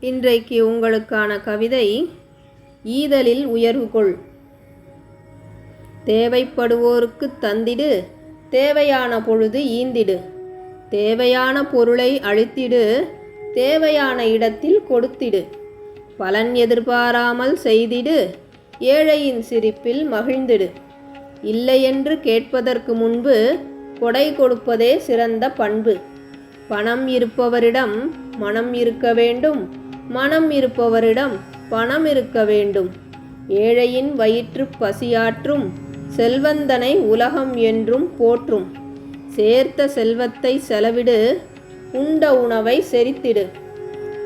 இன்றைக்கு உங்களுக்கான கவிதை ஈதலில் உயர்வு கொள். தேவைப்படுவோருக்கு தந்திடு தேவையான பொழுது ஈந்திடு. தேவையான பொருளை அழித்திடு தேவையான இடத்தில் கொடுத்திடு. பலன் எதிர்பாராமல் செய்திடு ஏழையின் சிரிப்பில் மகிழ்ந்திடு. இல்லையென்று கேட்பதற்கு முன்பு கொடை கொடுப்பதே சிறந்த பண்பு. பணம் இருப்பவரிடம் மனம் இருக்க வேண்டும் மனம் இருப்பவரிடம் பணம் இருக்க வேண்டும். ஏழையின் வயிற்று பசியாற்றும் செல்வந்தனை உலகம் என்றும் போற்றும். சேர்த்த செல்வத்தை செலவிடு உண்ட உணவை செரித்திடு.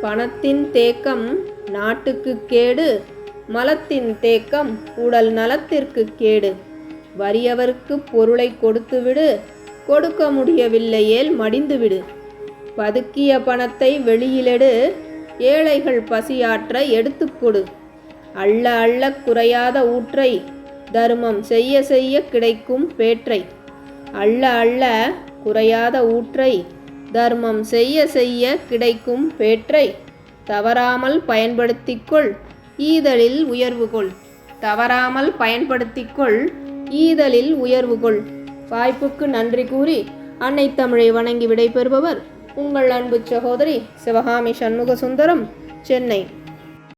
பணத்தின் தேக்கம் நாட்டுக்கு கேடு மலத்தின் தேக்கம் உடல் நலத்திற்கு கேடு. வறியவருக்கு பொருளை கொடுத்துவிடு கொடுக்க முடியவில்லையேல் மடிந்துவிடு. பதுக்கிய பணத்தை வெளியிலெடு ஏழைகள் பசியாற்ற எடுத்துக்கொடு அள்ள அள்ள குறையாத ஊற்றை தர்மம் செய்ய செய்ய கிடைக்கும் பேற்றை. அள்ள அள்ள குறையாத ஊற்றை தர்மம் செய்ய செய்ய கிடைக்கும் பேற்றை. தவறாமல் பயன்படுத்திக்கொள் ஈதலில் உயர்வு கொள். தவறாமல் பயன்படுத்திக்கொள் ஈதலில் உயர்வு கொள். வாய்ப்புக்கு நன்றி கூறி அன்னை தமிழை வணங்கி விடைபெறுபவர் உங்கள் அன்பு சகோதரி சிவகாமி சண்முக சுந்தரம் சென்னை.